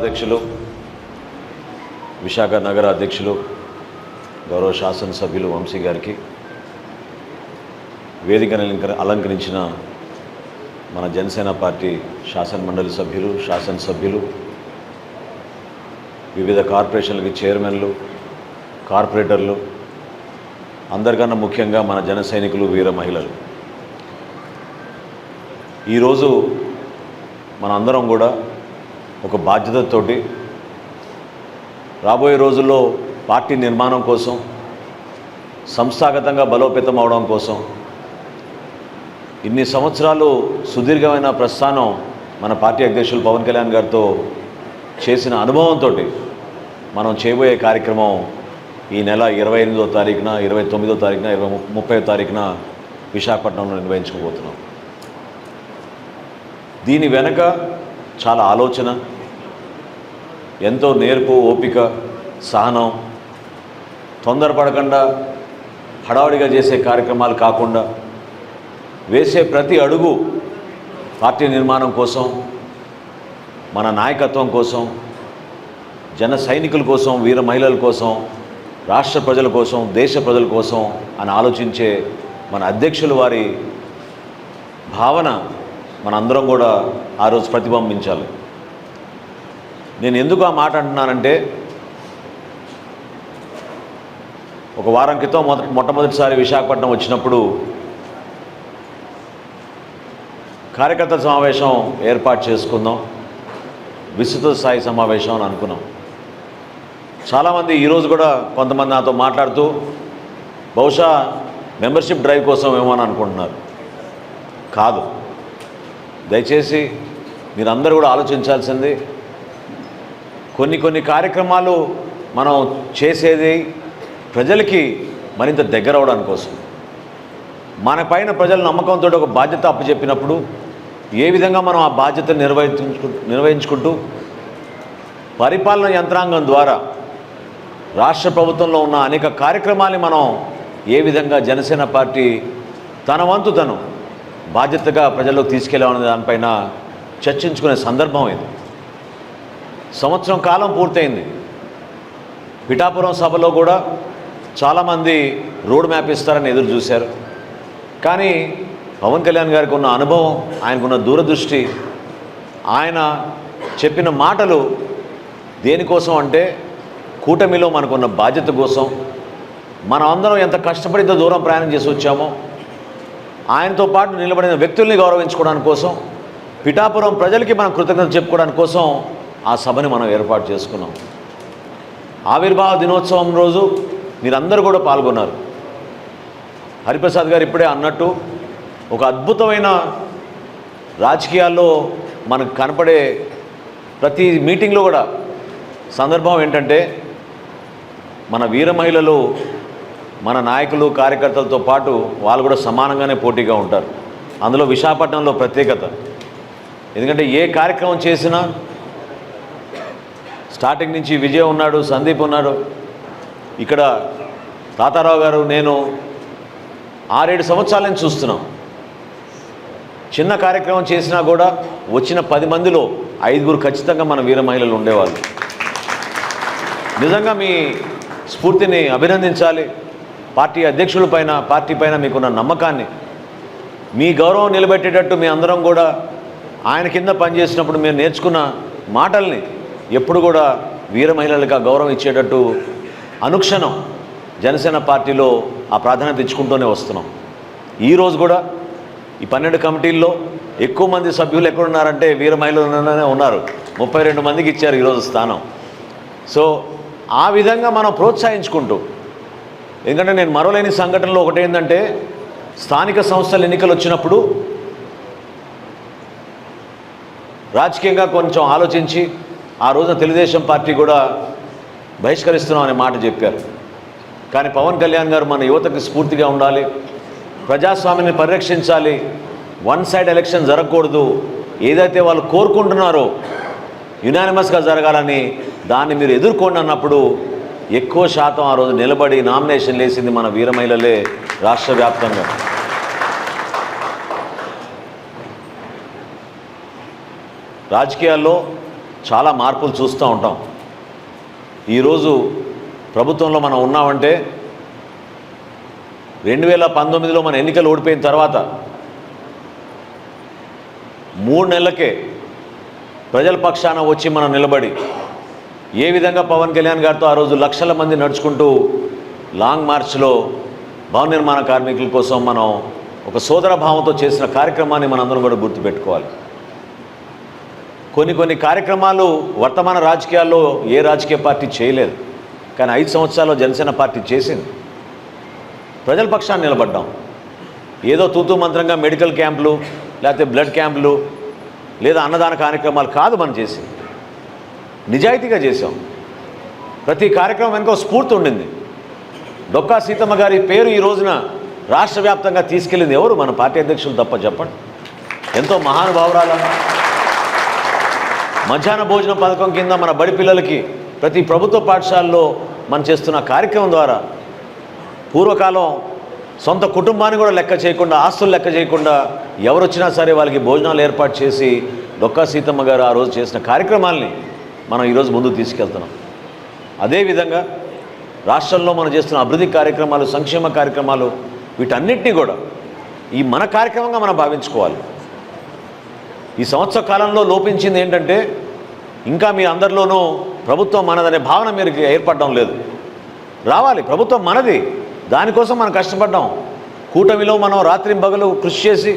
సభాధ్యక్షులు విశాఖ నగర అధ్యక్షులు గౌరవ శాసనసభ్యులు వంశీ గారికి వేదికను అలంకరించిన మన జనసేన పార్టీ శాసన మండలి సభ్యులు శాసనసభ్యులు వివిధ కార్పొరేషన్లకి చైర్మన్లు కార్పొరేటర్లు అందరికన్నా ముఖ్యంగా మన జన సైనికులు వీర మహిళలు. ఈరోజు మనందరం కూడా ఒక బాధ్యతతోటి రాబోయే రోజుల్లో పార్టీ నిర్మాణం కోసం సంస్థాగతంగా బలోపేతం అవడం కోసం ఇన్ని సంవత్సరాలు సుదీర్ఘమైన ప్రస్థానం మన పార్టీ అధ్యక్షులు పవన్ కళ్యాణ్ గారితో చేసిన అనుభవంతో మనం చేయబోయే కార్యక్రమం ఈ నెల ఇరవై ఎనిమిదో తారీఖున ఇరవై తొమ్మిదో తారీఖున ఇరవై ముప్పై తారీఖున విశాఖపట్నంలో నిర్వహించుకోబోతున్నాం. దీని వెనక చాలా ఆలోచన ఎంతో నేర్పు ఓపిక సహనం తొందరపడకుండా హడావుడిగా చేసే కార్యక్రమాలు కాకుండా వేసే ప్రతి అడుగు పార్టీ నిర్మాణం కోసం మన నాయకత్వం కోసం జన సైనికుల కోసం వీర మహిళల కోసం రాష్ట్ర ప్రజల కోసం దేశ ప్రజల కోసం అని ఆలోచించే మన అధ్యక్షులు వారి భావన మనందరం కూడా ఆ రోజు ప్రతిబింబించాలి. నేను ఎందుకు ఆ మాట అంటున్నానంటే ఒక వారం క్రితం మొదట మొట్టమొదటిసారి విశాఖపట్నం వచ్చినప్పుడు కార్యకర్తల సమావేశం ఏర్పాటు చేసుకుందాం విస్తృత స్థాయి సమావేశం అని అనుకున్నాం. చాలామంది ఈరోజు కూడా కొంతమంది నాతో మాట్లాడుతూ బహుశా మెంబర్షిప్ డ్రైవ్ కోసం ఏమో అని అనుకుంటున్నారు. కాదు. దయచేసి మీరందరూ కూడా ఆలోచించాల్సింది కొన్ని కొన్ని కార్యక్రమాలు మనం చేసేది ప్రజలకి మరింత దగ్గర అవడానికి కోసం. మన పైన ప్రజల నమ్మకంతో ఒక బాధ్యత అప్పచెప్పినప్పుడు ఏ విధంగా మనం ఆ బాధ్యత నిర్వహించుకు నిర్వహించుకుంటూ పరిపాలన యంత్రాంగం ద్వారా రాష్ట్ర ప్రభుత్వంలో ఉన్న అనేక కార్యక్రమాల్ని మనం ఏ విధంగా జనసేన పార్టీ తన వంతు తను బాధ్యతగా ప్రజల్లోకి తీసుకెళ్ళామనే దానిపైన చర్చించుకునే సందర్భం ఇది. సంవత్సరం కాలం పూర్తయింది. పిఠాపురం సభలో కూడా చాలామంది రోడ్ మ్యాప్ ఇస్తారని ఎదురు చూశారు. కానీ పవన్ కళ్యాణ్ గారికి ఉన్న అనుభవం ఆయనకున్న దూరదృష్టి ఆయన చెప్పిన మాటలు దేనికోసం అంటే కూటమిలో మనకున్న బాధ్యత కోసం మనం అందరం ఎంత కష్టపడి దూరం ప్రయాణం చేసి వచ్చామో ఆయనతో పాటు నిలబడిన వ్యక్తుల్ని గౌరవించుకోవడానికి కోసం పిఠాపురం ప్రజలకి మనం కృతజ్ఞత చెప్పుకోవడానికి కోసం ఆ సభని మనం ఏర్పాటు చేసుకున్నాం. ఆవిర్భావ దినోత్సవం రోజు మీరందరూ కూడా పాల్గొన్నారు. హరిప్రసాద్ గారు ఇప్పుడే అన్నట్టు ఒక అద్భుతమైన రాజకీయాల్లో మనకు కనపడే ప్రతి మీటింగ్లో కూడా సందర్భం ఏంటంటే మన వీర మహిళలు మన నాయకులు కార్యకర్తలతో పాటు వాళ్ళు కూడా సమానంగానే పోటీగా ఉంటారు. అందులో విశాఖపట్నంలో ప్రత్యేకత. ఎందుకంటే ఏ కార్యక్రమం చేసినా స్టార్టింగ్ నుంచి విజయ్ ఉన్నాడు సందీప్ ఉన్నాడు. ఇక్కడ తాతారావు గారు నేను ఆరేడు సంవత్సరాల నుంచి చూస్తున్నాం. చిన్న కార్యక్రమం చేసినా కూడా వచ్చిన పది మందిలో ఐదుగురు ఖచ్చితంగా మన వీర మహిళలు ఉండేవాళ్ళు. నిజంగా మీ స్ఫూర్తిని అభినందించాలి. పార్టీ అధ్యక్షుల పైన పార్టీ పైన మీకున్న నమ్మకాన్ని మీ గౌరవం నిలబెట్టేటట్టు మీ అందరం కూడా ఆయన కింద పనిచేసినప్పుడు మీరు నేర్చుకున్న మాటల్ని ఎప్పుడు కూడా వీర మహిళలకు ఆ గౌరవం ఇచ్చేటట్టు అనుక్షణం జనసేన పార్టీలో ఆ ప్రాధాన్యత ఇచ్చుకుంటూనే వస్తున్నాం. ఈరోజు కూడా ఈ పన్నెండు కమిటీల్లో ఎక్కువ మంది సభ్యులు ఎక్కడున్నారంటే వీర మహిళలునే ఉన్నారు. ముప్పై రెండు మందికి ఇచ్చారు ఈరోజు స్థానం. సో ఆ విధంగా మనం ప్రోత్సహించుకుంటూ ఎందుకంటే నేను మరోలేని సంఘటనలో ఒకటి ఏంటంటే స్థానిక సంస్థల ఎన్నికలు వచ్చినప్పుడు రాజకీయంగా కొంచెం ఆలోచించి ఆ రోజున తెలుగుదేశం పార్టీ కూడా బహిష్కరిస్తున్నాం అనే మాట చెప్పారు. కానీ పవన్ కళ్యాణ్ గారు మన యువతకు స్ఫూర్తిగా ఉండాలి ప్రజాస్వామ్యాన్ని పరిరక్షించాలి వన్ సైడ్ ఎలక్షన్ జరగకూడదు ఏదైతే వాళ్ళు కోరుకుంటున్నారో యునానిమస్గా జరగాలని దాన్ని మీరు ఎదుర్కోండి అన్నప్పుడు ఎక్కువ శాతం ఆ రోజు నిలబడి నామినేషన్ వేసింది మన వీరమహిళలే రాష్ట్ర వ్యాప్తంగా. రాజకీయాల్లో చాలా మార్పులు చూస్తూ ఉంటాం. ఈరోజు ప్రభుత్వంలో మనం ఉన్నామంటే రెండు వేల పంతొమ్మిదిలో మన ఎన్నికలు ఓడిపోయిన తర్వాత మూడు నెలలకే ప్రజల పక్షాన వచ్చి మనం నిలబడి ఏ విధంగా పవన్ కళ్యాణ్ గారితో ఆ రోజు లక్షల మంది నడుచుకుంటూ లాంగ్ మార్చ్లో భవన నిర్మాణ కార్మికుల కోసం మనం ఒక సోదర భావంతో చేసిన కార్యక్రమాన్ని మనందరం కూడా గుర్తుపెట్టుకోవాలి. కొన్ని కొన్ని కార్యక్రమాలు వర్తమాన రాజకీయాల్లో ఏ రాజకీయ పార్టీ చేయలేదు. కానీ ఐదు సంవత్సరాల్లో జనసేన పార్టీ చేసింది. ప్రజల పక్షాన్ని నిలబడ్డాం. ఏదో తూతూ మంత్రంగా మెడికల్ క్యాంపులు లేకపోతే బ్లడ్ క్యాంపులు లేదా అన్నదాన కార్యక్రమాలు కాదు మనం చేసింది. నిజాయితీగా చేసాం ప్రతి కార్యక్రమం వెనుక స్ఫూర్తి ఉండింది. డొక్కా సీతమ్మ గారి పేరు ఈ రోజున రాష్ట్ర వ్యాప్తంగా తీసుకెళ్ళింది ఎవరు? మన పార్టీ అధ్యక్షులు తప్ప చెప్పండి. ఎంతో మహానుభావురాల మధ్యాహ్న భోజన పథకం కింద మన బడి పిల్లలకి ప్రతి ప్రభుత్వ పాఠశాలలో మనం చేస్తున్న కార్యక్రమం ద్వారా పూర్వకాలం సొంత కుటుంబాన్ని కూడా లెక్క చేయకుండా ఆస్తులు లెక్క చేయకుండా ఎవరు వచ్చినా సరే వాళ్ళకి భోజనాలు ఏర్పాటు చేసి డొక్కా సీతమ్మ గారు ఆ రోజు చేసిన కార్యక్రమాల్ని మనం ఈరోజు ముందుకు తీసుకెళ్తున్నాం. అదేవిధంగా రాష్ట్రంలో మనం చేస్తున్న అభివృద్ధి కార్యక్రమాలు సంక్షేమ కార్యక్రమాలు వీటన్నిటినీ కూడా ఈ మన కార్యక్రమంగా మనం భావించుకోవాలి. ఈ సంవత్సర కాలంలో లోపించింది ఏంటంటే ఇంకా మీ అందరిలోనూ ప్రభుత్వం మనదనే భావన మీరు ఏర్పడడం లేదు. రావాలి ప్రభుత్వం మనది. దానికోసం మనం కష్టపడ్డాం. కూటమిలో మనం రాత్రి పగలు కృషి చేసి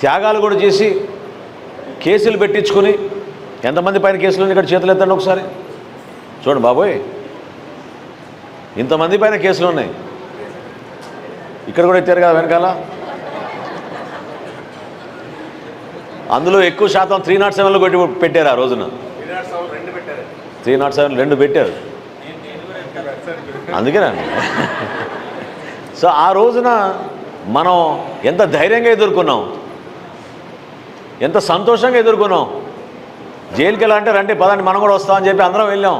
త్యాగాలు కూడా చేసి కేసులు పెట్టించుకుని ఎంతమంది పైన కేసులు ఇక్కడ చేతులు ఎత్తండి ఒకసారి. చూడండి బాబోయ్. ఇంతమంది పైన కేసులు ఉన్నాయి. ఇక్కడ కూడా ఎత్తారు కదా వెనకాల? అందులో ఎక్కువ శాతం త్రీ నాట్ సెవెన్లో పెట్టి పెట్టారు ఆ రోజున. త్రీ నాట్ సెవెన్ రెండు పెట్టారు. అందుకేనండి సో ఆ రోజున మనం ఎంత ధైర్యంగా ఎదుర్కొన్నాం? ఎంత సంతోషంగా ఎదుర్కొన్నాం? జైలుకి వెళ్ళాలంటే రండి పదండి మనం కూడా వస్తామని చెప్పి అందరం వెళ్ళాం.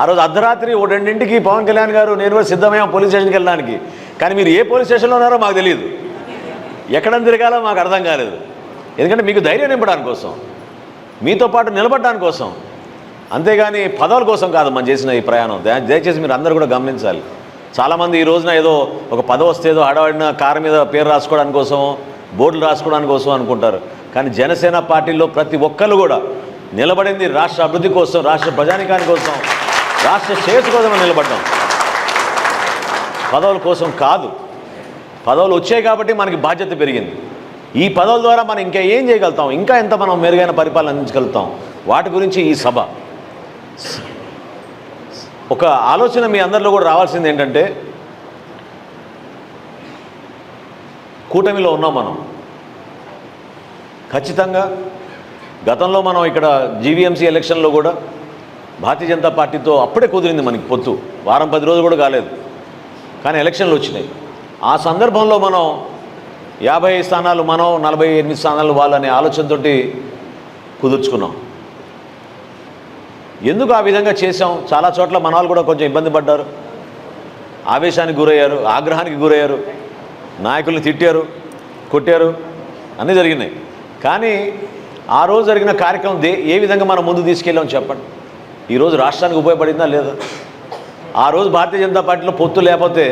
ఆ రోజు అర్ధరాత్రి ఓ రెండింటికి పవన్ కళ్యాణ్ గారు నేను కూడా సిద్ధమయ్యాం పోలీస్ స్టేషన్కి వెళ్ళడానికి. కానీ మీరు ఏ పోలీస్ స్టేషన్లో ఉన్నారో మాకు తెలియదు. ఎక్కడ తిరగాలో మాకు అర్థం కాలేదు. ఎందుకంటే మీకు ధైర్యం నింపడానికి కోసం మీతో పాటు నిలబడడానికి కోసం. అంతేగాని పదవుల కోసం కాదు మనం చేసిన ఈ ప్రయాణం. దయచేసి మీరు అందరూ కూడా గమనించాలి. చాలామంది ఈ రోజున ఏదో ఒక పదవి వస్తే ఏదో ఆడవాడిన కారు మీద పేరు రాసుకోవడానికి కోసం బోర్డులు రాసుకోవడానికి కోసం అనుకుంటారు. కానీ జనసేన పార్టీలో ప్రతి ఒక్కరు కూడా నిలబడింది రాష్ట్ర అభివృద్ధి కోసం రాష్ట్ర ప్రజానికాని కోసం రాష్ట్ర శ్రేయస్సు కోసం నిలబడ్డాం. పదవుల కోసం కాదు. పదవులు వచ్చాయి కాబట్టి మనకి బాధ్యత పెరిగింది. ఈ పదవుల ద్వారా మనం ఇంకా ఏం చేయగలుగుతాం? ఇంకా ఎంత మనం మెరుగైన పరిపాలన అందించగలుగుతాం? వాటి గురించి ఈ సభ. ఒక ఆలోచన మీ అందరిలో కూడా రావాల్సింది ఏంటంటే కూటమిలో ఉన్నాం మనం. ఖచ్చితంగా గతంలో మనం ఇక్కడ జీవీఎంసీ ఎలక్షన్లో కూడా భారతీయ జనతా పార్టీతో అప్పుడే కుదిరింది మనకి పొత్తు. వారం పది రోజులు కూడా కాలేదు. కానీ ఎలక్షన్లు వచ్చినాయి. ఆ సందర్భంలో మనం యాభై స్థానాలు మనం నలభై ఎనిమిది స్థానాలు వాళ్ళనే ఆలోచనతోటి కుదుర్చుకున్నాం. ఎందుకు ఆ విధంగా చేశాం? చాలా చోట్ల మన వాళ్ళు కూడా కొంచెం ఇబ్బంది పడ్డారు. ఆవేశానికి గురయ్యారు ఆగ్రహానికి గురయ్యారు నాయకుల్ని తిట్టారు కొట్టారు అన్నీ జరిగినాయి. కానీ ఆ రోజు జరిగిన కార్యక్రమం దే ఏ విధంగా మనం ముందు తీసుకెళ్ళాం చెప్పండి? ఈరోజు రాష్ట్రానికి ఉపయోగపడిందా లేదా? ఆ రోజు భారతీయ జనతా పార్టీలో పొత్తు లేకపోతే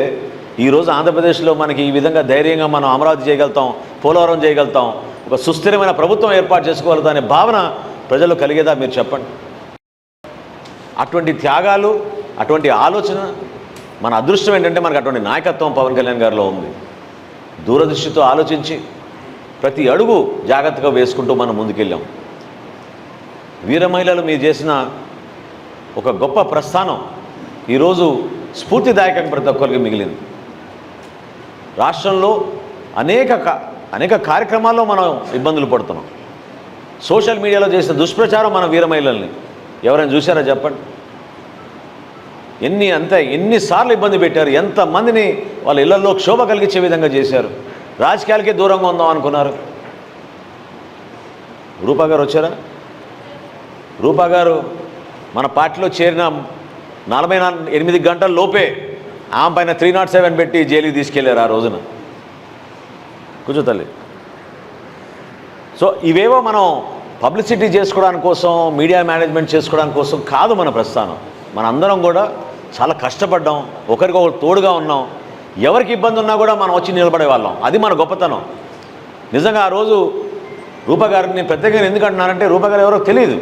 ఈరోజు ఆంధ్రప్రదేశ్లో మనకి ఈ విధంగా ధైర్యంగా మనం అమరావతి చేయగలుగుతాం పోలవరం చేయగలుగుతాం ఒక సుస్థిరమైన ప్రభుత్వం ఏర్పాటు చేసుకోగలుగుతాం అనే భావన ప్రజలు కలిగేదా మీరు చెప్పండి? అటువంటి త్యాగాలు అటువంటి ఆలోచన మన అదృష్టం ఏంటంటే మనకు అటువంటి నాయకత్వం పవన్ కళ్యాణ్ గారిలో ఉంది. దూరదృష్టితో ఆలోచించి ప్రతి అడుగు జాగ్రత్తగా వేసుకుంటూ మనం ముందుకెళ్ళాం. వీర మహిళలు మీరు చేసిన ఒక గొప్ప ప్రస్థానం ఈరోజు స్ఫూర్తిదాయకంగా ప్రతి ఒక్కరికి మిగిలింది. రాష్ట్రంలో అనేక అనేక కార్యక్రమాల్లో మనం ఇబ్బందులు పడుతున్నాం. సోషల్ మీడియాలో చేసిన దుష్ప్రచారం మన వీర మహిళల్ని. ఎవరైనా చూసారా చెప్పండి? ఎన్ని అంత ఎన్నిసార్లు ఇబ్బంది పెట్టారు ఎంతమందిని వాళ్ళ ఇళ్ళలో క్షోభ కలిగించే విధంగా చేశారు. రాజకీయాలకే దూరంగా ఉందాం అనుకున్నారు. రూపా గారు వచ్చారా? రూపా గారు మన పార్టీలో చేరిన నలభై నాలుగు ఎనిమిది గంటల లోపే ఆమె పైన త్రీ నాట్ సెవెన్ పెట్టి జైలుకి తీసుకెళ్ళారు ఆ రోజున. కూర్చో తల్లి. సో ఇవేవో మనం పబ్లిసిటీ చేసుకోవడానికి కోసం మీడియా మేనేజ్మెంట్ చేసుకోవడానికి కోసం కాదు మన ప్రస్థానం. మన అందరం కూడా చాలా కష్టపడ్డాం. ఒకరికొకరు తోడుగా ఉన్నాం. ఎవరికి ఇబ్బంది ఉన్నా కూడా మనం వచ్చి నిలబడే వాళ్ళం అది మన గొప్పతనం. నిజంగా ఆ రోజు రూపగారిని ప్రత్యేకంగా ఎందుకు అంటున్నారంటే రూపగారు ఎవరో తెలియదు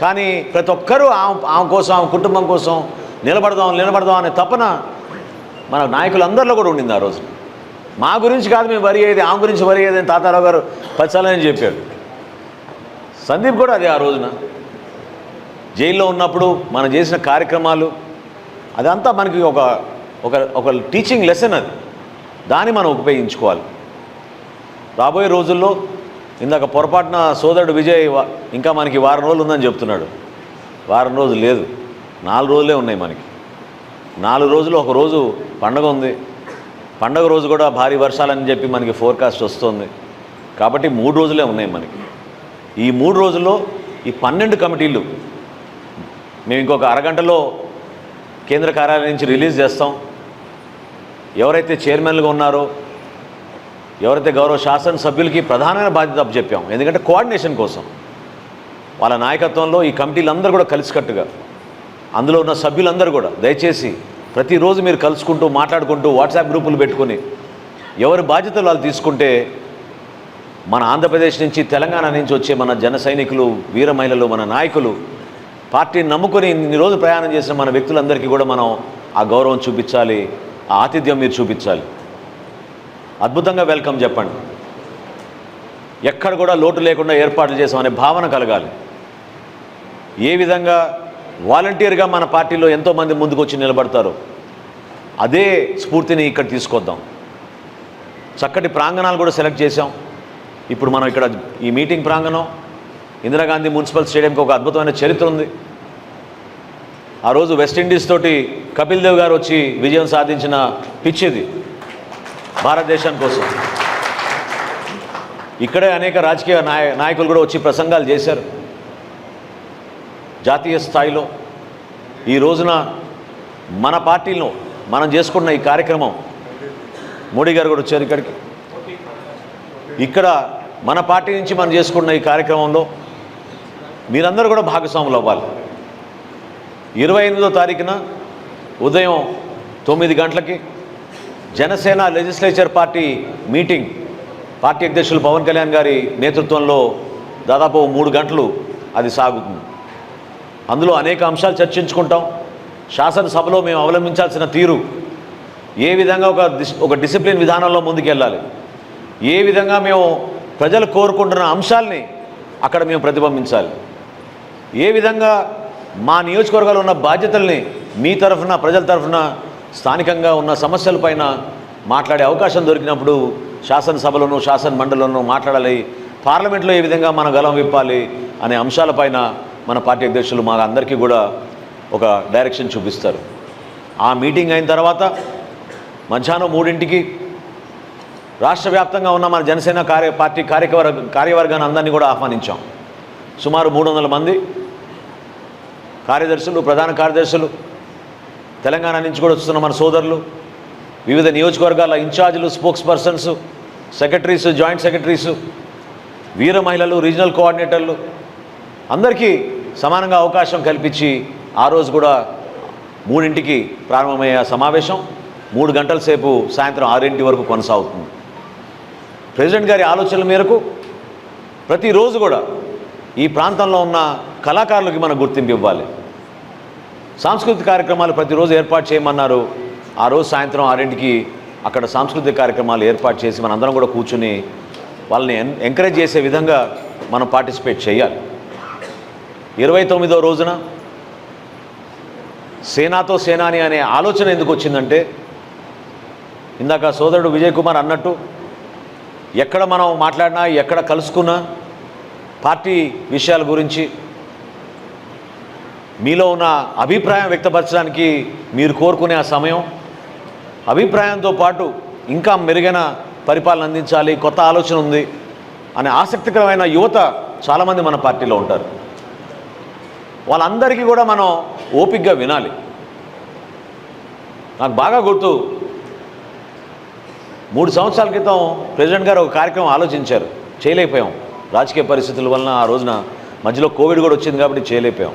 కానీ ప్రతి ఒక్కరూ ఆమె ఆమె కోసం ఆమె కుటుంబం కోసం నిలబడదాం నిలబడదాం అనే తపన మన నాయకులందరిలో కూడా ఉండింది ఆ రోజు. మా గురించి కాదు మేము వరి అయ్యేది ఆమె గురించి వరి అయ్యేది అని తాతారావు గారు పచ్చాలని చెప్పారు. సందీప్ కూడా అదే ఆ రోజున. జైల్లో ఉన్నప్పుడు మనం చేసిన కార్యక్రమాలు అదంతా మనకి ఒక ఒక ఒక టీచింగ్ లెసన్ అది. దాన్ని మనం ఉపయోగించుకోవాలి. రాబోయే రోజుల్లో ఇందాక పొరపాటున సోదరుడు విజయ్ ఇంకా మనకి వారం రోజులు ఉందని చెప్తున్నాడు. వారం రోజులు లేదు. నాలుగు రోజులే ఉన్నాయి మనకి. నాలుగు రోజులు ఒక రోజు పండగ ఉంది. పండగ రోజు కూడా భారీ వర్షాలని చెప్పి మనకి ఫోర్కాస్ట్ వస్తుంది. కాబట్టి మూడు రోజులే ఉన్నాయి మనకి. ఈ మూడు రోజుల్లో ఈ పన్నెండు కమిటీలు మేము ఇంకొక అరగంటలో కేంద్ర కార్యాలయం నుంచి రిలీజ్ చేస్తాం. ఎవరైతే చైర్మన్లుగా ఉన్నారో ఎవరైతే గౌరవ శాసనసభ్యులకి ప్రధానమైన బాధ్యత చెప్పాం ఎందుకంటే కోఆర్డినేషన్ కోసం వాళ్ళ నాయకత్వంలో ఈ కమిటీలందరూ కూడా కలిసికట్టుగా అందులో ఉన్న సభ్యులందరూ కూడా దయచేసి ప్రతిరోజు మీరు కలుసుకుంటూ మాట్లాడుకుంటూ వాట్సాప్ గ్రూపులు పెట్టుకొని ఎవరి బాధ్యతలు వాళ్ళు తీసుకుంటే మన ఆంధ్రప్రదేశ్ నుంచి తెలంగాణ నుంచి వచ్చే మన జన సైనికులు వీర మహిళలు మన నాయకులు పార్టీని నమ్ముకొని ఇన్ని రోజులు ప్రయాణం చేసిన మన వ్యక్తులందరికీ కూడా మనం ఆ గౌరవం చూపించాలి. ఆతిథ్యం మీరు చూపించాలి. అద్భుతంగా వెల్కమ్ చెప్పండి. ఎక్కడ కూడా లోటు లేకుండా ఏర్పాట్లు చేసామనే భావన కలగాలి. ఏ విధంగా వాలంటీర్గా మన పార్టీలో ఎంతోమంది ముందుకు వచ్చి నిలబడతారు అదే స్ఫూర్తిని ఇక్కడ తీసుకొద్దాం. చక్కటి ప్రాంగణాలు కూడా సెలెక్ట్ చేసాం ఇప్పుడు మనం ఇక్కడ ఈ మీటింగ్ ప్రాంగణం ఇందిరాగాంధీ మున్సిపల్ స్టేడియంకి ఒక అద్భుతమైన చరిత్ర ఉంది. ఆ రోజు వెస్టిండీస్ తోటి కపిల్ దేవ్ గారు వచ్చి విజయం సాధించిన పిచ్ ఇది భారతదేశం కోసం. ఇక్కడే అనేక రాజకీయ నాయ నాయకులు కూడా వచ్చి ప్రసంగాలు చేశారు. జాతీయ స్థాయిలో ఈ రోజున మన పార్టీలో మనం చేసుకున్న ఈ కార్యక్రమం మోడీ గారు కూడా వచ్చారు ఇక్కడికి. ఇక్కడ మన పార్టీ నుంచి మనం చేసుకున్న ఈ కార్యక్రమంలో మీరందరూ కూడా భాగస్వాములు అవ్వాలి. ఇరవై ఎనిమిదో తారీఖున ఉదయం తొమ్మిది గంటలకి Janasena legislature party meeting. Party అధ్యక్షులు పవన్ కళ్యాణ్ గారి నేతృత్వంలో దాదాపు మూడు గంటలు అది సాగుతుంది. అందులో అనేక అంశాలు చర్చించుకుంటాం. శాసనసభలో మేము అవలంబించాల్సిన తీరు ఏ విధంగా ఒక డిస్ ఒక డిసిప్లిన్ విధానంలో ముందుకెళ్ళాలి? ఏ విధంగా మేము ప్రజలు కోరుకుంటున్న అంశాలని అక్కడ మేము ప్రతిబింబించాలి? ఏ విధంగా మా నియోజకవర్గాలు ఉన్న బాధ్యతల్ని మీ తరఫున ప్రజల తరఫున స్థానికంగా ఉన్న సమస్యలపైన మాట్లాడే అవకాశం దొరికినప్పుడు శాసనసభలోనూ శాసన మండలిలోనూ మాట్లాడాలి. పార్లమెంట్లో ఏ విధంగా మన గలం విప్పాలి అనే అంశాలపైన మన పార్టీ అధ్యక్షులు మా అందరికీ కూడా ఒక డైరెక్షన్ చూపిస్తారు. ఆ మీటింగ్ అయిన తర్వాత మధ్యాహ్నం మూడింటికి రాష్ట్ర వ్యాప్తంగా ఉన్న మన జనసేన కార్య పార్టీ కార్యవర్గ కార్యవర్గాన్ని అందరినీ కూడా ఆహ్వానించాం. సుమారు మూడు వందల మంది కార్యదర్శులు ప్రధాన కార్యదర్శులు తెలంగాణ నుంచి కూడా వస్తున్న మన సోదరులు వివిధ నియోజకవర్గాల ఇన్ఛార్జీలు spokespersons secretaries joint secretaries వీర మహిళలు రీజనల్ కోఆర్డినేటర్లు అందరికీ సమానంగా అవకాశం కల్పించి ఆ రోజు కూడా మూడింటికి ప్రారంభమయ్యే సమావేశం మూడు గంటల సేపు సాయంత్రం ఆరింటి వరకు కొనసాగుతుంది. ప్రెసిడెంట్ గారి ఆలోచనల మేరకు ప్రతిరోజు కూడా ఈ ప్రాంతంలో ఉన్న కళాకారులకి మనం గుర్తింపు ఇవ్వాలి. సాంస్కృతిక కార్యక్రమాలు ప్రతిరోజు ఏర్పాటు చేయమన్నారు. ఆ రోజు సాయంత్రం ఆరింటికి అక్కడ సాంస్కృతిక కార్యక్రమాలు ఏర్పాటు చేసి మనందరం కూడా కూర్చుని వాళ్ళని ఎంకరేజ్ చేసే విధంగా మనం పార్టిసిపేట్ చేయాలి. ఇరవై తొమ్మిదో రోజున సేనాతో సేనాని అనే ఆలోచన ఎందుకు వచ్చిందంటే ఇందాక సోదరుడు విజయ్ కుమార్ అన్నట్టు ఎక్కడ మనం మాట్లాడినా ఎక్కడ కలుసుకున్నా పార్టీ విషయాల గురించి మీలో ఉన్న అభిప్రాయం వ్యక్తపరచడానికి మీరు కోరుకునే ఆ సమయం అభిప్రాయంతో పాటు ఇంకా మెరుగైన పరిపాలన అందించాలి కొత్త ఆలోచన ఉంది అనే ఆసక్తికరమైన యువత చాలామంది మన పార్టీలో ఉంటారు. వాళ్ళందరికీ కూడా మనం ఓపికగా వినాలి. నాకు బాగా గుర్తు మూడు సంవత్సరాల క్రితం ప్రెసిడెంట్ గారు ఒక కార్యక్రమం ఆలోచించారు చేయలేకపోయాం. రాజకీయ పరిస్థితుల వలన ఆ రోజున మధ్యలో కోవిడ్ కూడా వచ్చింది కాబట్టి చేయలేకపోయాం.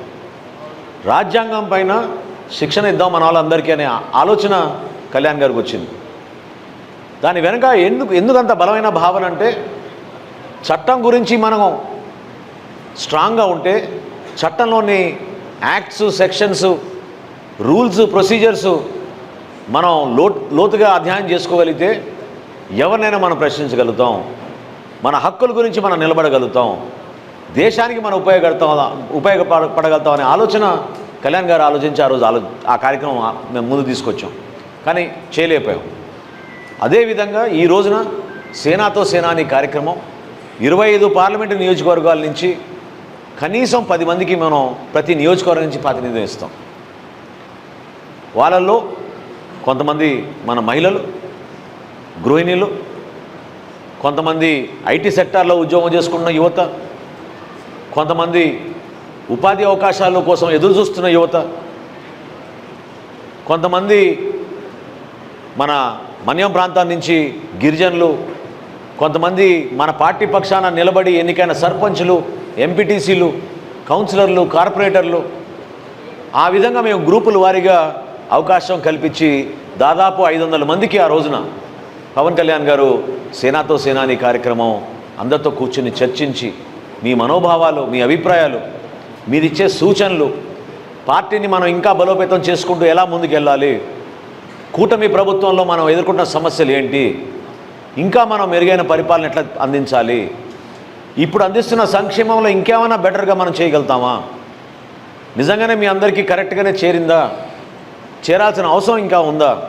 రాజ్యాంగం పైన శిక్షణ ఇద్దాం మన వాళ్ళందరికీ అనే ఆలోచన కళ్యాణ్ గారికి వచ్చింది. దాని వెనుక ఎందుకు ఎందుకంత బలమైన భావన అంటే చట్టం గురించి మనం స్ట్రాంగ్గా ఉంటే చట్టంలోని యాక్ట్స్ సెక్షన్స్ రూల్స్ ప్రొసీజర్స్ మనం లో లోతుగా అధ్యయనం చేసుకోగలిగితే ఎవరినైనా మనం ప్రశ్నించగలుగుతాం. మన హక్కుల గురించి మనం నిలబడగలుగుతాం. దేశానికి మనం ఉపయోగపడతాం ఉపయోగపడగలుగుతాం అనే ఆలోచన కళ్యాణ్ గారు ఆలోచించి ఆ రోజు ఆలో ఆ కార్యక్రమం మేము ముందు తీసుకొచ్చాం. కానీ చేయలేకపోయాం. అదేవిధంగా ఈ రోజున సేనాతో సేనా అనే కార్యక్రమం ఇరవై ఐదు పార్లమెంటు నియోజకవర్గాల నుంచి కనీసం పది మందికి మనం ప్రతి నియోజకవర్గం నుంచి ప్రాతినిధ్యం ఇస్తాం. వాళ్ళల్లో కొంతమంది మన మహిళలు గృహిణులు కొంతమంది ఐటీ సెక్టార్లో ఉద్యోగం చేసుకున్న యువత కొంతమంది ఉపాధి అవకాశాల కోసం ఎదురు చూస్తున్న యువత కొంతమంది మన మన్యం ప్రాంతం నుంచి గిరిజనులు కొంతమంది మన పార్టీ పక్షాన నిలబడి ఎన్నికైన సర్పంచ్లు ఎంపీటీసీలు కౌన్సిలర్లు కార్పొరేటర్లు ఆ విధంగా మేము గ్రూపుల వారీగా అవకాశం కల్పించి దాదాపు ఐదు వందల మందికి ఆ రోజున పవన్ కళ్యాణ్ గారు సేనాతో సేనాని కార్యక్రమం అందరితో కూర్చుని చర్చించి మీ మనోభావాలు మీ అభిప్రాయాలు మీరిచ్చే సూచనలు పార్టీని మనం ఇంకా బలోపేతం చేసుకుంటూ ఎలా ముందుకెళ్ళాలి? కూటమి ప్రభుత్వంలో మనం ఎదుర్కొంటున్న సమస్యలు ఏంటి? ఇంకా మనం మెరుగైన పరిపాలన ఎట్లా అందించాలి? ఇప్పుడు అందిస్తున్న సంక్షేమంలో ఇంకేమైనా బెటర్గా మనం చేయగలుగుతామా? నిజంగానే మీ అందరికీ కరెక్ట్గానే చేరిందా? చేరాల్సిన అవసరం ఇంకా ఉందా?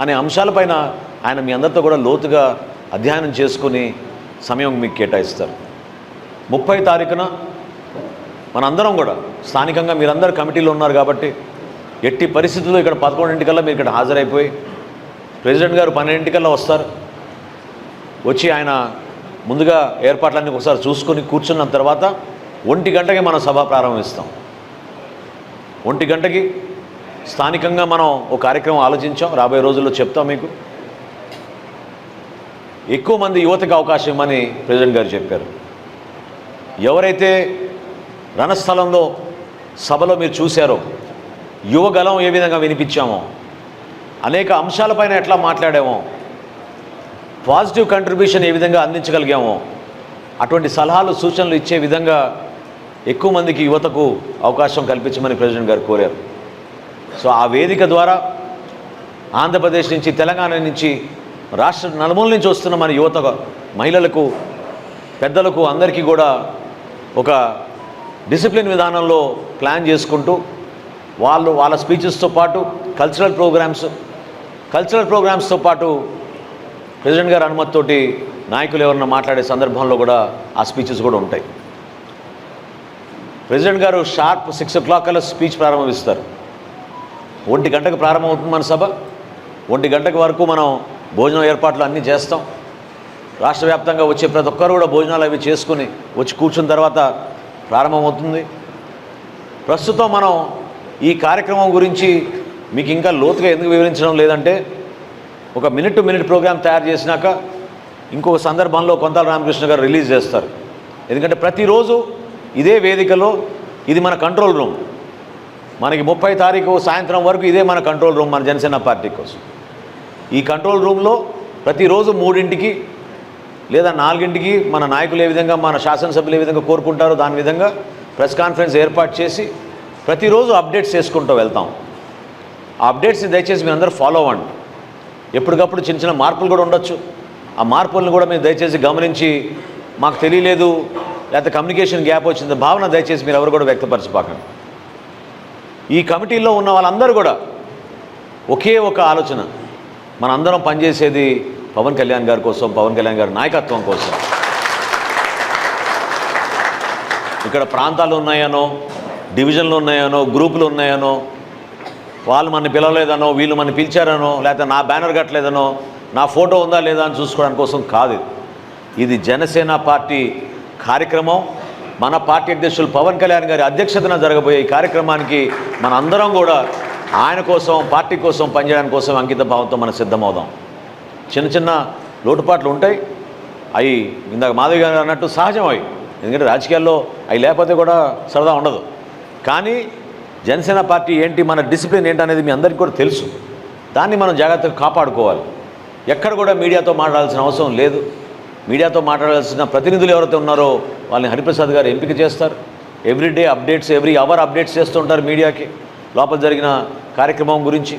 అనే అంశాలపైన ఆయన మీ అందరితో కూడా లోతుగా అధ్యయనం చేసుకుని సమయం మీకు కేటాయిస్తారు. ముప్పై తారీఖున మనందరం కూడా స్థానికంగా మీరందరూ కమిటీలో ఉన్నారు కాబట్టి ఎట్టి పరిస్థితుల్లో ఇక్కడ పదకొండింటికల్లా మీరు ఇక్కడ హాజరైపోయి ప్రెసిడెంట్ గారు పన్నెండింటికల్లా వస్తారు. వచ్చి ఆయన ముందుగా ఏర్పాట్లన్నీ ఒకసారి చూసుకొని కూర్చున్న తర్వాత ఒంటి గంటకి మనం సభ ప్రారంభిస్తాం. ఒంటి గంటకి స్థానికంగా మనం ఒక కార్యక్రమం ఆలోచించాం రాబోయే రోజుల్లో చెప్తాం మీకు. ఎక్కువ మంది యువతకి అవకాశం ఇవ్వమని ప్రెసిడెంట్ గారు చెప్పారు. ఎవరైతే రణస్థలంలో సభలో మీరు చూశారో యువగలం ఏ విధంగా వినిపించామో అనేక అంశాలపైన ఎట్లా మాట్లాడామో పాజిటివ్ కంట్రిబ్యూషన్ ఏ విధంగా అందించగలిగామో అటువంటి సలహాలు సూచనలు ఇచ్చే విధంగా ఎక్కువ మందికి యువతకు అవకాశం కల్పించమని ప్రెసిడెంట్ గారు కోరారు. సో ఆ వేదిక ద్వారా ఆంధ్రప్రదేశ్ నుంచి తెలంగాణ నుంచి రాష్ట్ర నలుమూల నుంచి వస్తున్న మన యువత మహిళలకు పెద్దలకు అందరికీ కూడా ఒక డిసిప్లిన్ విధానంలో ప్లాన్ చేసుకుంటూ వాళ్ళు వాళ్ళ స్పీచెస్తో పాటు కల్చరల్ ప్రోగ్రామ్స్ కల్చరల్ ప్రోగ్రామ్స్తో పాటు ప్రెసిడెంట్ గారి అనుమతితోటి నాయకులు ఎవరన్నా మాట్లాడే సందర్భంలో కూడా ఆ స్పీచెస్ కూడా ఉంటాయి. ప్రెసిడెంట్ గారు షార్ప్ సిక్స్ ఓ క్లాక్ కల్లా స్పీచ్ ప్రారంభిస్తారు. ఒంటి గంటకు ప్రారంభమవుతుంది మన సభ. ఒంటి గంటకు వరకు మనం భోజనం ఏర్పాట్లు అన్నీ చేస్తాం. రాష్ట్ర వ్యాప్తంగా వచ్చే ప్రతి ఒక్కరు కూడా భోజనాలు అవి చేసుకుని వచ్చి కూర్చున్న తర్వాత ప్రారంభమవుతుంది. ప్రస్తుతం మనం ఈ కార్యక్రమం గురించి మీకు ఇంకా లోతుగా ఎందుకు వివరించడం లేదంటే ఒక మినిట్ టు మినిట్ ప్రోగ్రామ్ తయారు చేసినాక ఇంకొక సందర్భంలో కొంతాల రామకృష్ణ గారు రిలీజ్ చేస్తారు. ఎందుకంటే ప్రతిరోజు ఇదే వేదికలో ఇది మన కంట్రోల్ రూమ్. మనకి ముప్పై తారీఖు సాయంత్రం వరకు ఇదే మన కంట్రోల్ రూమ్ మన జనసేన పార్టీ కోసం. ఈ కంట్రోల్ రూమ్లో ప్రతిరోజు మూడింటికి లేదా నాలుగింటికి మన నాయకులు ఏ విధంగా మన శాసనసభ్యులు ఏ విధంగా కోరుకుంటారో దాని విధంగా ప్రెస్ కాన్ఫరెన్స్ ఏర్పాటు చేసి ప్రతిరోజు అప్డేట్స్ చేసుకుంటూ వెళ్తాం. ఆ అప్డేట్స్ని దయచేసి మీరు అందరూ ఫాలో అవ్వండి. ఎప్పటికప్పుడు చిన్న చిన్న మార్పులు కూడా ఉండొచ్చు. ఆ మార్పులను కూడా మీరు దయచేసి గమనించి మాకు తెలియలేదు లేకపోతే కమ్యూనికేషన్ గ్యాప్ వచ్చింది భావన దయచేసి మీరు ఎవరు కూడా వ్యక్తపరచబాకండి. ఈ కమిటీలో ఉన్న వాళ్ళందరూ కూడా ఒకే ఒక ఆలోచన మనందరం పనిచేసేది పవన్ కళ్యాణ్ గారి కోసం పవన్ కళ్యాణ్ గారి నాయకత్వం కోసం. ఇక్కడ ప్రాంతాలు ఉన్నాయనో డివిజన్లు ఉన్నాయనో గ్రూపులు ఉన్నాయనో వాళ్ళు మన పిలవలేదనో వీళ్ళు మన పిలిచారనో లేకపోతే నా బ్యానర్ కట్టలేదనో నా ఫోటో ఉందా లేదా అని చూసుకోవడానికి కోసం కాదు ఇది. జనసేన పార్టీ కార్యక్రమం. మన పార్టీ అధ్యక్షులు పవన్ కళ్యాణ్ గారి అధ్యక్షతన జరగబోయే ఈ కార్యక్రమానికి మన అందరం కూడా ఆయన కోసం పార్టీ కోసం పనిచేయడానికి కోసం అంకిత భావంతో మనం సిద్ధమవుదాం. చిన్న చిన్న లోటుపాట్లు ఉంటాయి. అవి ఇందాక మాధవి గారు అన్నట్టు సహజం అవి. ఎందుకంటే రాజకీయాల్లో అవి లేకపోతే కూడా సరదా ఉండదు. కానీ జనసేన పార్టీ ఏంటి మన డిసిప్లిన్ ఏంటి అనేది మీ అందరికీ కూడా తెలుసు. దాన్ని మనం జాగ్రత్తగా కాపాడుకోవాలి. ఎక్కడ కూడా మీడియాతో మాట్లాడాల్సిన అవసరం లేదు. మీడియాతో మాట్లాడాల్సిన ప్రతినిధులు ఎవరైతే ఉన్నారో వాళ్ళని హరిప్రసాద్ గారు ఎంపిక చేస్తారు. Everyday updates every hour updates చేస్తూ ఉంటారు మీడియాకి. లోపల జరిగిన కార్యక్రమం గురించి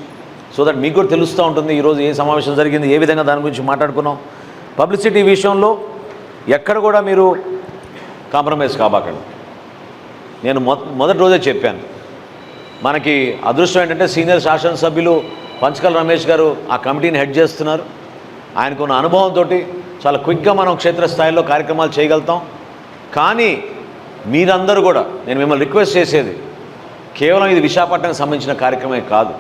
సో దట్ మీకు కూడా తెలుస్తూ ఉంటుంది ఈరోజు ఏ సమావేశం జరిగింది ఏ విధంగా దాని గురించి మాట్లాడుకున్నాం. పబ్లిసిటీ విషయంలో ఎక్కడ కూడా మీరు కాంప్రమైజ్ కాబాకండి నేను మొ మొదటి రోజే చెప్పాను. మనకి అదృష్టం ఏంటంటే సీనియర్ శాసనసభ్యులు పంచకల్ రమేష్ గారు ఆ కమిటీని హెడ్ చేస్తున్నారు. ఆయనకున్న అనుభవంతో చాలా క్విక్గా మనం క్షేత్రస్థాయిలో కార్యక్రమాలు చేయగలుగుతాం. కానీ మీరందరూ కూడా నేను మిమ్మల్ని రిక్వెస్ట్ చేసేది కేవలం ఇది విశాఖపట్నానికి సంబంధించిన కార్యక్రమే కాదు.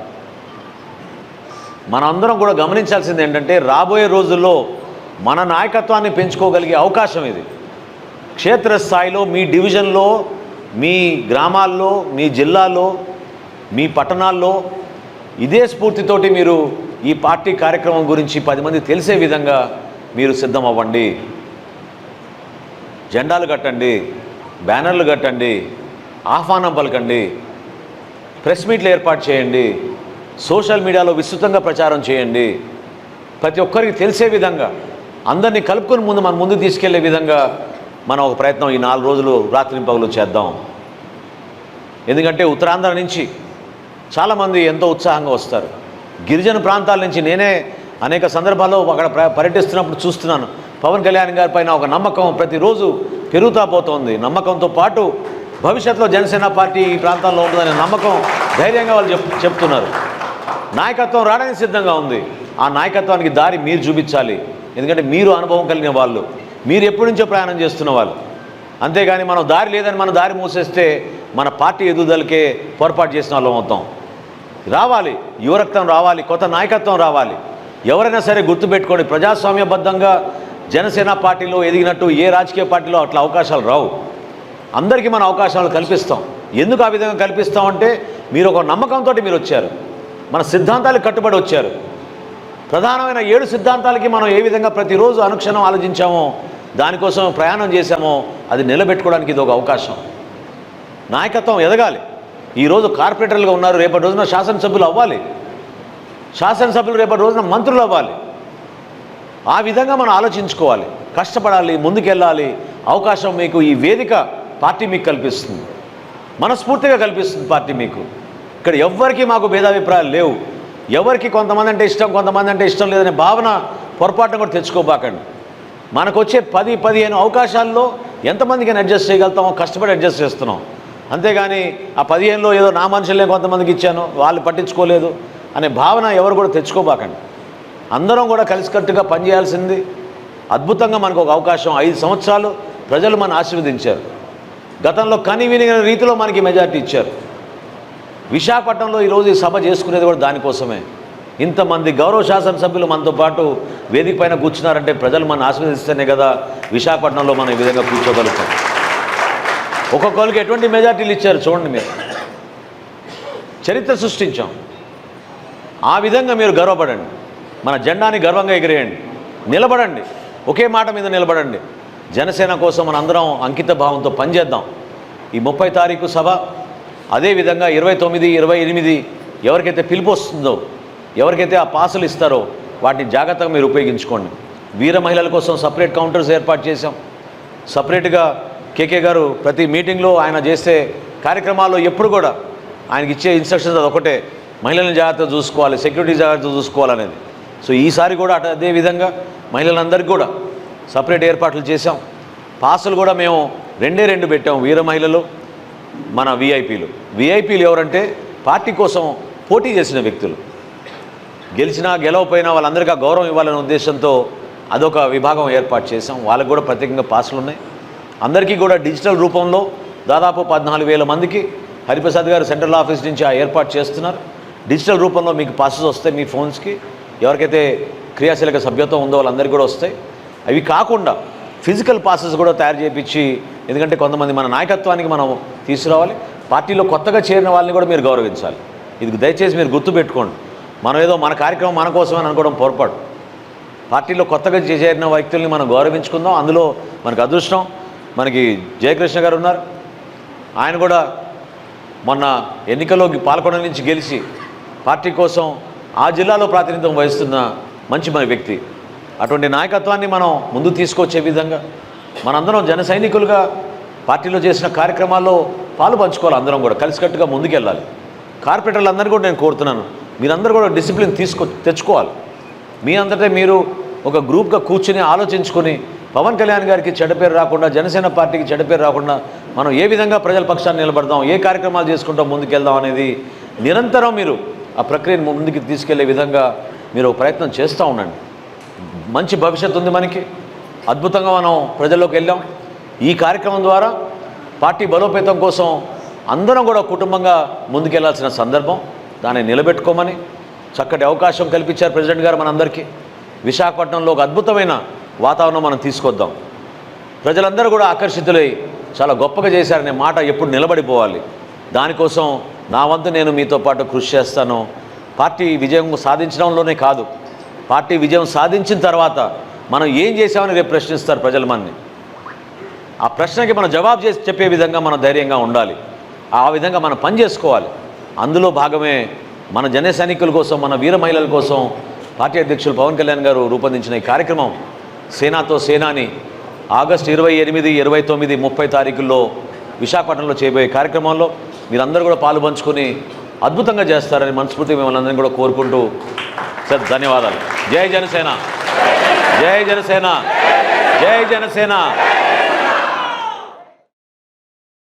మనందరం కూడా గమనించాల్సింది ఏంటంటే రాబోయే రోజుల్లో మన నాయకత్వాన్ని పెంచుకోగలిగే అవకాశం ఇది. క్షేత్రస్థాయిలో మీ డివిజన్లో మీ గ్రామాల్లో మీ జిల్లాలో మీ పట్టణాల్లో ఇదే స్ఫూర్తితోటి మీరు ఈ పార్టీ కార్యక్రమం గురించి పది మంది తెలిసే విధంగా మీరు సిద్ధం అవ్వండి జెండాలు కట్టండి బ్యానర్లు కట్టండి ఆహ్వానం పలకండి ప్రెస్ మీట్లు ఏర్పాటు చేయండి. సోషల్ మీడియాలో విస్తృతంగా ప్రచారం చేయండి. ప్రతి ఒక్కరికి తెలిసే విధంగా అందరినీ కలుపుకొని ముందు మన ముందు తీసుకెళ్ళే విధంగా మనం ఒక ప్రయత్నం ఈ నాలుగు రోజులు రాత్రి పగులు చేద్దాం. ఎందుకంటే ఉత్తరాంధ్ర నుంచి చాలామంది ఎంతో ఉత్సాహంగా వస్తారు. గిరిజన ప్రాంతాల నుంచి నేనే అనేక సందర్భాల్లో అక్కడ ప్ర- పర్యటిస్తున్నప్పుడు చూస్తున్నాను. పవన్ కళ్యాణ్ గారి పైన ఒక నమ్మకం ప్రతిరోజు పెరుగుతా పోతోంది. నమ్మకంతో పాటు భవిష్యత్తులో జనసేన పార్టీ ఈ ప్రాంతాల్లో ఉంటుందనే నమ్మకం ధైర్యంగా వాళ్ళు చెప్ చెప్తున్నారు. నాయకత్వం రావడానికి సిద్ధంగా ఉంది. ఆ నాయకత్వానికి దారి మీరు చూపించాలి. ఎందుకంటే మీరు అనుభవం కలిగిన వాళ్ళు. మీరు ఎప్పటి నుంచో ప్రయాణం చేస్తున్న వాళ్ళు. అంతేగాని మనం దారి లేదని మనం దారి మూసేస్తే మన పార్టీ ఎదుగుదలకే పొరపాటు చేసిన వాళ్ళం అవుతాం. రావాలి. యువరక్తం రావాలి. కొత్త నాయకత్వం రావాలి. ఎవరైనా సరే గుర్తుపెట్టుకోండి. ప్రజాస్వామ్యబద్ధంగా జనసేన పార్టీలో ఎదిగినట్టు ఏ రాజకీయ పార్టీలో అట్లా అవకాశాలు రావు. అందరికీ మన అవకాశాలు కల్పిస్తాం. ఎందుకు ఆ విధంగా కల్పిస్తామంటే మీరు ఒక నమ్మకంతో మీరు వచ్చారు. మన సిద్ధాంతాలకు కట్టుబడి వచ్చారు. ప్రధానమైన ఏడు సిద్ధాంతాలకి మనం ఏ విధంగా ప్రతిరోజు అనుక్షణం ఆలోచించామో దానికోసం ప్రయాణం చేశామో అది నిలబెట్టుకోవడానికి ఇది ఒక అవకాశం. నాయకత్వం ఎదగాలి. ఈరోజు కార్పొరేటర్లుగా ఉన్నారు రేపటి రోజున శాసనసభ్యులు అవ్వాలి. శాసనసభ్యులు రేపటి రోజున మంత్రులు అవ్వాలి. ఆ విధంగా మనం ఆలోచించుకోవాలి. కష్టపడాలి ముందుకెళ్ళాలి. అవకాశం మీకు ఈ వేదిక పార్టీ మీకు కల్పిస్తుంది. మనస్ఫూర్తిగా కల్పిస్తుంది పార్టీ మీకు. ఇక్కడ ఎవ్వరికీ మాకు భేదాభిప్రాయాలు లేవు. ఎవరికి కొంతమంది అంటే ఇష్టం కొంతమంది అంటే ఇష్టం లేదనే భావన పొరపాటున కూడా తెచ్చుకోబాకండి. మనకు వచ్చే పది పదిహేను అవకాశాల్లో ఎంతమందికి అడ్జస్ట్ చేయగలుగుతామో కష్టపడి అడ్జస్ట్ చేస్తున్నాం. అంతేగాని ఆ పదిహేనులో ఏదో నా మనుషులే కొంతమందికి ఇచ్చాను వాళ్ళు పట్టించుకోలేదు అనే భావన ఎవరు కూడా తెచ్చుకోబాకండి. అందరం కూడా కలిసికట్టుగా పనిచేయాల్సింది అద్భుతంగా మనకు ఒక అవకాశం ఐదు సంవత్సరాలు ప్రజలు మన ఆశీర్వదించారు. గతంలో కనివిని రీతిలో మనకి మెజార్టీ ఇచ్చారు. విశాఖపట్నంలో ఈరోజు ఈ సభ చేసుకునేది కూడా దానికోసమే. ఇంతమంది గౌరవ శాసనసభ్యులు మనతో పాటు వేదిక పైన కూర్చున్నారంటే ప్రజలు మనం ఆశీర్వదిస్తేనే కదా విశాఖపట్నంలో మనం ఈ విధంగా కూర్చోగలుగుతాం. ఒక్కొక్కరికి ఎటువంటి మెజార్టీలు ఇచ్చారు చూడండి మీరు. చరిత్ర సృష్టించాం. ఆ విధంగా మీరు గర్వపడండి. మన జెండాని గర్వంగా ఎగిరేయండి. నిలబడండి. ఒకే మాట మీద నిలబడండి. జనసేన కోసం మన అందరం అంకిత భావంతో పనిచేద్దాం. ఈ ముప్పై తారీఖు సభ అదేవిధంగా ఇరవై తొమ్మిది ఇరవై ఎనిమిది ఎవరికైతే పిలుపు వస్తుందో ఎవరికైతే ఆ పాసులు ఇస్తారో వాటిని జాగ్రత్తగా మీరు ఉపయోగించుకోండి. వీర మహిళల కోసం సపరేట్ కౌంటర్స్ ఏర్పాటు చేశాం. సపరేట్గా కేకే గారు ప్రతి మీటింగ్లో ఆయన చేసే కార్యక్రమాల్లో ఎప్పుడు కూడా ఆయనకి ఇచ్చే ఇన్స్ట్రక్షన్స్ అది ఒకటే మహిళలను జాగ్రత్తగా చూసుకోవాలి సెక్యూరిటీ జాగ్రత్తగా చూసుకోవాలనేది. సో ఈసారి కూడా అటు అదే విధంగా మహిళలందరికీ కూడా సపరేట్ ఏర్పాట్లు చేశాం. పాసులు కూడా మేము రెండే రెండు పెట్టాం వీర మహిళలు మన విఐపీలు విఐపీలు ఎవరంటే పార్టీ కోసం పోటీ చేసిన వ్యక్తులు. గెలిచినా గెలవపోయినా వాళ్ళందరికీ గౌరవం ఇవ్వాలనే ఉద్దేశంతో అదొక విభాగం ఏర్పాటు చేసాం వాళ్ళకు కూడా ప్రత్యేకంగా పాసులు ఉన్నాయి. అందరికీ కూడా డిజిటల్ రూపంలో దాదాపు పద్నాలుగు వేల మందికి హరిప్రసాద్ గారు సెంట్రల్ ఆఫీస్ నుంచి ఆ ఏర్పాటు చేస్తున్నారు. డిజిటల్ రూపంలో మీకు పాసెస్ వస్తాయి మీ ఫోన్స్కి. ఎవరికైతే క్రియాశీలక సభ్యత్వం ఉందో వాళ్ళందరికీ కూడా వస్తాయి. అవి కాకుండా ఫిజికల్ పాసెస్ కూడా తయారు చేయించి ఎందుకంటే కొంతమంది మన నాయకత్వానికి మనం తీసుకురావాలి. పార్టీలో కొత్తగా చేరిన వాళ్ళని కూడా మీరు గౌరవించాలి. ఇది దయచేసి మీరు గుర్తుపెట్టుకోండి మనం ఏదో మన కార్యక్రమం మన కోసమని అనుకోవడం పొరపాటు. పార్టీలో కొత్తగా చేరిన వ్యక్తుల్ని మనం గౌరవించుకుందాం. అందులో మనకు అదృష్టం. మనకి జయకృష్ణ గారు ఉన్నారు. ఆయన కూడా మొన్న ఎన్నికల్లోకి పాల్గొనడం నుంచి గెలిచి పార్టీ కోసం ఆ జిల్లాలో ప్రాతినిధ్యం వహిస్తున్న మంచి మన వ్యక్తి. అటువంటి నాయకత్వాన్ని మనం ముందు తీసుకొచ్చే విధంగా మనందరం జన సైనికులుగా పార్టీలో చేసిన కార్యక్రమాల్లో పాలు పంచుకోవాలి అందరం కూడా కలిసికట్టుగా ముందుకెళ్ళాలి. కార్పొరేటర్లు అందరినీ కూడా నేను కోరుతున్నాను. మీరందరూ కూడా డిసిప్లిన్ తీసుకో తెచ్చుకోవాలి. మీ అంతటే మీరు ఒక గ్రూప్గా కూర్చుని ఆలోచించుకొని పవన్ కళ్యాణ్ గారికి చెడపేరు పేరు రాకుండా జనసేన పార్టీకి చెడపేరు పేరు రాకుండా మనం ఏ విధంగా ప్రజల పక్షాన్ని నిలబడదాం ఏ కార్యక్రమాలు చేసుకుంటాం ముందుకెళ్దాం అనేది నిరంతరం మీరు ఆ ప్రక్రియను ముందుకు తీసుకెళ్ళే విధంగా మీరు ఒక ప్రయత్నం చేస్తూ ఉండండి. మంచి భవిష్యత్తు ఉంది మనకి. అద్భుతంగా మనం ప్రజల్లోకి వెళ్ళాం. ఈ కార్యక్రమం ద్వారా పార్టీ బలోపేతం కోసం అందరం కూడా కుటుంబంగా ముందుకెళ్ళాల్సిన సందర్భం. దాన్ని నిలబెట్టుకోమని చక్కటి అవకాశం కల్పించారు ప్రెసిడెంట్ గారు మనందరికీ. విశాఖపట్నంలో ఒక అద్భుతమైన వాతావరణం మనం తీసుకొద్దాం. ప్రజలందరూ కూడా ఆకర్షితులై చాలా గొప్పగా చేశారనే మాట ఎప్పుడు నిలబడిపోవాలి. దానికోసం నా వంతు నేను మీతో పాటు కృషి చేస్తాను. పార్టీ విజయం సాధించడంలోనే కాదు. పార్టీ విజయం సాధించిన తర్వాత మనం ఏం చేసామని రేపు ప్రశ్నిస్తారు ప్రజలు మనని. ఆ ప్రశ్నకి మనం జవాబు చేసి చెప్పే విధంగా మనం ధైర్యంగా ఉండాలి. ఆ విధంగా మనం పని చేసుకోవాలి. అందులో భాగమే మన జన సైనికుల కోసం మన వీర మహిళల కోసం పార్టీ అధ్యక్షులు పవన్ కళ్యాణ్ గారు రూపొందించిన ఈ కార్యక్రమం సేనాతో సేనాని ఆగస్టు ఇరవై ఎనిమిది ఇరవై తొమ్మిది ముప్పై తారీఖుల్లో విశాఖపట్నంలో చేయబోయే కార్యక్రమంలో మీరందరూ కూడా పాలు పంచుకొని అద్భుతంగా చేస్తారని మనస్ఫూర్తిగా మిమ్మల్ని అందరినీ కూడా కోరుకుంటూ సార్ ధన్యవాదాలు. జై జనసేన. జై జనసేన. జై జనసేన.